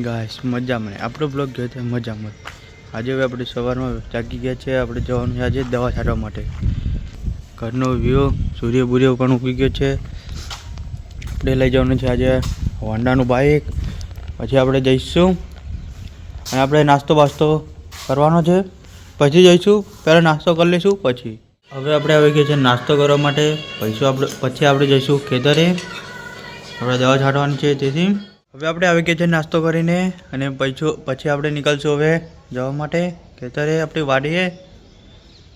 Morning guys મને આપણો blog જોયો છે મજામાં આજે હવે આપણે સવારમાં જાગી ગયા છે, આપણે જવાનું છે આજે દવા છાંટવા માટે. ઘરનો વ્યૂ સૂર્ય બૂર્ય પણ ઉગી ગયો છે. આપણે લઈ જવાનું છે આજે હોન્ડાનું બાઇક પછી આપણે જઈશું. અને આપણે નાસ્તો બાસ્તો કરવાનો છે. પછી જઈશું, પહેલાં નાસ્તો કરી લઈશું, પછી. હવે આપણે આવી ગયા છે નાસ્તો કરવા માટે. પૈસો આપણે પછી આપણે જઈશું ખેતરે. આપણે દવા છાંટવાની છે, તેથી. હવે આપણે આવી ગયા છે નાસ્તો કરીને અને પછી પછી આપણે નીકળશું હવે જવા માટે. ખેતરે આપણી વાડીએ.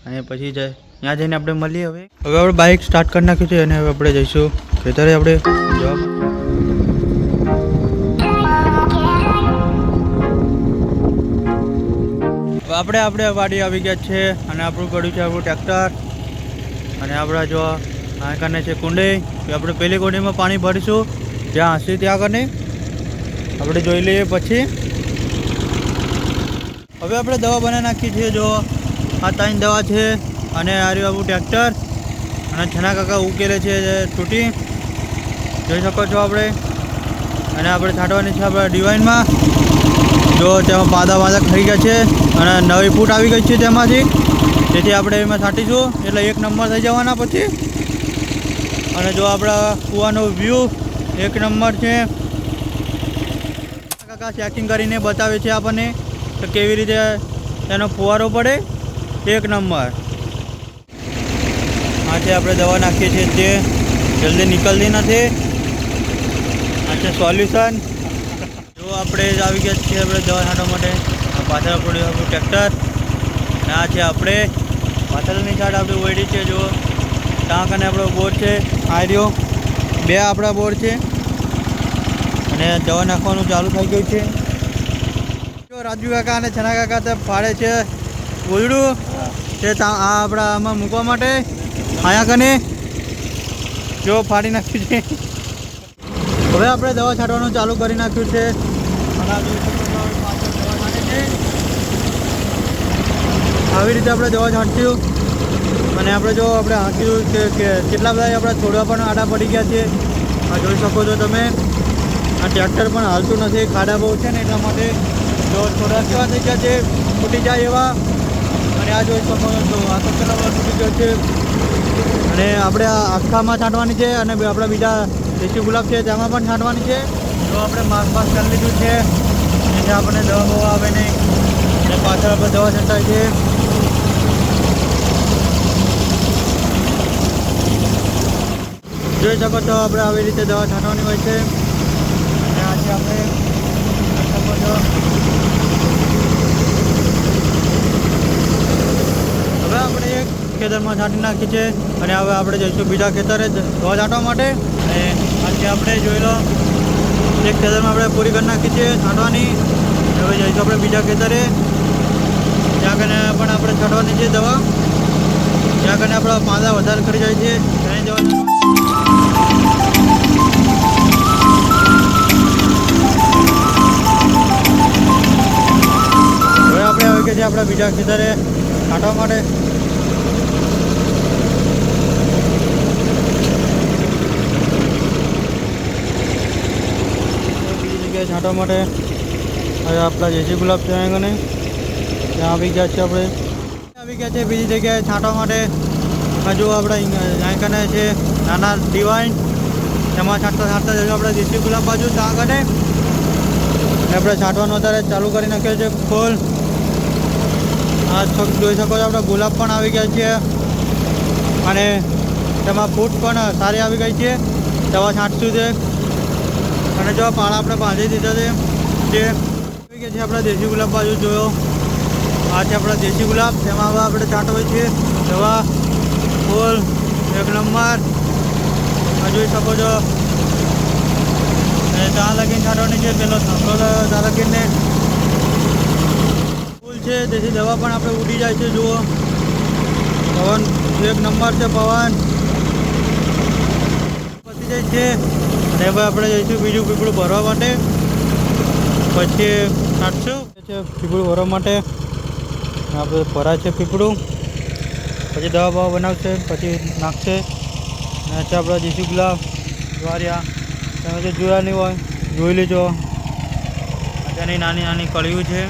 અને પછી જ ત્યાં જઈને આપણે મળીએ હવે. હવે આપણે બાઇક સ્ટાર્ટ કરી નાખ્યું છે અને હવે આપણે જઈશું ખેતરે આપણે જવા આપણે આપણે વાડી આવી ગયા છે અને આપણું પડ્યું છે આપણું ટ્રેક્ટર અને આપણા જો આ કને છે કુંડે. આપણે પેલી કુંડીમાં પાણી ભરીશું. જ્યાં હશે ત્યાં કને. આપણે જોઈ લઈએ પછી. હવે આપણે દવા બનાવી નાખી છે, જો આ ત્રણ દવા છે અને આર્યુબાબુ ટ્રેક્ટર અને છના કાકા ઉકેલે છે તૂટી. જોઈ શકો છો આપણે. અને આપણે છાંટવાની છે આપણે ડિવાઇનમાં. જો તેમાં પાદા વાદા ખાઈ ગયા છે અને નવી ફૂટ આવી ગઈ છે તેમાંથી. તેથી આપણે એમાં છાંટીશું. એટલે એક નંબર થઈ જવાના પછી. અને જો આપણા કૂવાનો વ્યૂ એક નંબર છે. કાકા ચેકિંગ કરીને બતાવે છે આપણને તો કેવી રીતે એનો ફુવારો પડે? એક નંબર. આ છે આપણે દવા નાખીએ છીએ તે જલ્દી નીકળતી નથી. આ છે સોલ્યુશન જો આપણે આવી ગયા છીએ આપણે દવા છાંટવા માટે પાછળ પડ્યું આપણું ટ્રેક્ટર આ છે આપણે પાછળની સાઈડ આપણે ઓયડી છે, જો ટાંક અને આપણો બોર છે આર્યો બે આપણા બોર છે. અને દવા નાખવાનું ચાલુ થઈ ગયું છે. રાજુ કાકા અને છના કાકા તે ફાડે છે ગોળડું તે આ આપણા આમાં મૂકવા માટે આયા કને. જો ફાડી નાખ્યું છે. હવે આપણે દવા છાંટવાનું ચાલુ કરી નાખ્યું છે. છો છે આવી રીતે આપણે દવા છાંટ્યું. અને આપણે જો આપણે હાંક્યું કે કે કેટલા બધા આપણા છોડવા પણ આડા પડી ગયા છે. આ જોઈ શકો છો તમે. ટ્રેક્ટર પણ હાલતું નથી, ખાડા બહુ છે ને એટલા માટે જો થોડા કેવા થઈ ગયા છે, ફૂટી જાય એવા. અને આ જોઈ શકો છો આ તો કેટલા તૂટી ગયો છે. અને આપણે આ આખામાં છાંટવાની છે અને આપણે આપણા બીજા દેશી ગુલાબ છે, તેમાં પણ છાંટવાની છે. જો આપણે માસ માસ કરી લીધું છે, એટલે આપણને દવા બવા આવે નહીં. અને પાછળ આપણે દવા છંટાય છે. જોઈ શકો છો, આપણે આવી રીતે દવા છાંટવાની હોય છે અને આજે આપણે જોઈ શકો છો હવે આપણે એક ખેતરમાં છાંટી નાખી છે અને હવે આપણે જઈશું બીજા ખેતરે દવા છાંટવા માટે. અને આજે આપણે જોઈ લો, એક ખેતરમાં આપણે પૂરી કરી નાખી છે છાંટવાની. હવે જઈશું આપણે બીજા ખેતરે. ત્યાં કને પણ આપણે છાંટવાની છે દવા. ત્યાં કને આપણા પાંદા વધારે કરી જાય છે. ત્યાં છાંટવાની. આપણે આવી ગયા છે આપણા બીજા ખેતરે છાંટવા માટે. છાંટવા માટે હવે આપણા જેસી ગુલાબ છે અહીં ત્યાં આવી ગયા છે આપણે. આવી ગયા છે બીજી જગ્યાએ છાંટવા માટે. હજુ આપણે કને છે નાના ડિવાઇન એમાં છાંટતા છાંટતા જશું આપણે દેશી ગુલાબ બાજુ ત્યાં કને આપણે છાંટવાનું અત્યારે ચાલુ કરી નાખ્યો છે ફૂલ. આ જોઈ શકો છો, આપણે ગુલાબ પણ આવી ગયા છે અને તેમાં ફૂટ પણ સારી આવી ગઈ છે. દવા છાંટશું છે. અને જો પાળા આપણે બાંધી દીધા છે, જે ગયા છે, આપણા દેશી ગુલાબ બાજુ જોયો. આ છે આપણા દેશી ગુલાબ, તેમાં હવે આપણે છાંટવી છે દવા, ફૂલ, એક નંબર. આ જોઈ શકો છો. અને ત્યાં લગીને છાંટવાની છે પેલો ધંધો ત્યાં લગીને ફૂલ છે તેથી દવા પણ આપણે ઉડી જાય છે, જુઓ. પવન, એક નંબર છે, પવન. પતી જાય છે. અને હવે આપણે જઈશું બીજું પીપળું ભરવા માટે. પછી એ છે પીપળું ભરવા માટે. આપણે ભરાય છે પીપળું. પછી દવા બવા બનાવશે, પછી નાખશે. અને છે આપણે જીસુ ગુલાબ દ્વારિયા તમે જો જોયા નહીં હોય, જોઈ લેજો. તેની નાની નાની કળીઓ છે,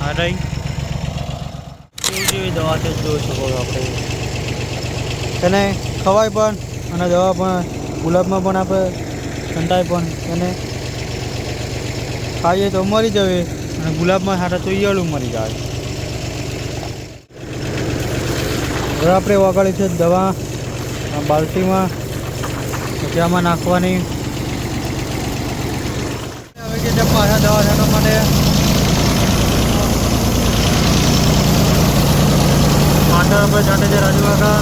આ રહી. જેવી દવા છે જોઈ શકો આપણે. તેને ખવાય પણ, અને દવા પણ, ગુલાબમાં પણ આપણે ઠંડાય પણ એને ખાઈએ તો મરી જવે અને ગુલાબમાં સારા તો ઈયળું મરી જાય. હવે આપણે વગાડી છે દવા બાલટીમાં પછી નાખવાની. હવે કે છે પાછા દવા છાંટવા માટે. પાછળ આપણે છાંટે છે રાજુ કાકા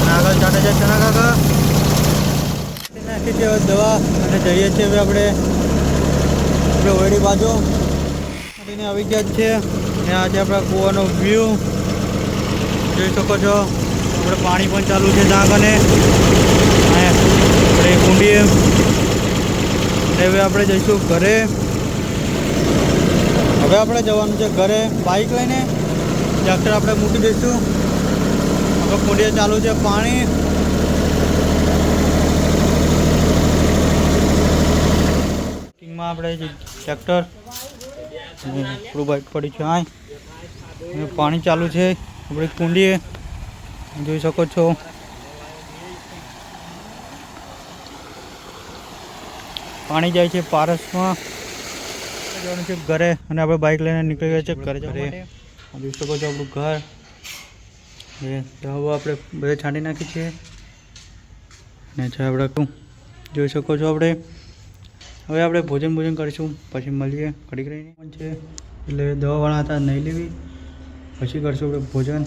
અને આગળ છાંટે છે ચણા કાકા. નાખી છે દવા અને જઈએ છીએ હવે આપણે આપણે ઓયડી બાજુ. કરીને આવી ગયા છે. અને આજે આપણે કૂવાનો વ્યૂ જોઈ શકો છો. આપણે પાણી પણ ચાલુ છે ત્યાં કને આપણે કુંડીએ. અને હવે આપણે જઈશું ઘરે. હવે આપણે જવાનું છે ઘરે બાઇક લઈને. ટ્રેક્ટર આપણે મૂકી દઈશું. હવે કુંડીએ ચાલુ છે પાણી. કિંગમાં આપણે ટ્રેક્ટર અને આપણું બાઇક પડી છે હા પાણી ચાલુ છે. આપણે કુંડીએ જોઈ શકો છો. પાણી જાય છે પારસમાં. જવાનું છે ઘરે અને આપણે બાઇક લઈને નીકળી ગયા છે ઘરે ઘરે જોઈ શકો છો આપણું ઘર. એ દવા આપણે બધે છાંટી નાખી છે. ને છે આપણે જોઈ શકો છો આપણે. હવે આપણે ભોજન ભોજન કરીશું, પછી મળીએ. ઘડીક રહીને પણ છે. એટલે દવાવાળા હતા, નહીં લેવી. પછી કરશું આપણે ભોજન.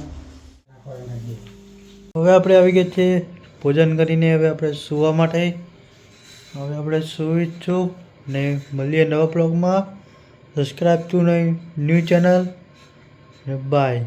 હવે આપણે આવી ગયા છીએ ભોજન કરીને, હવે આપણે સૂવા માટે. હવે આપણે સૂઈ છું ને મળીએ નવા બ્લોગમાં. સબસ્ક્રાઈબ ટુ નહીં ન્યૂ ચેનલ ને બાય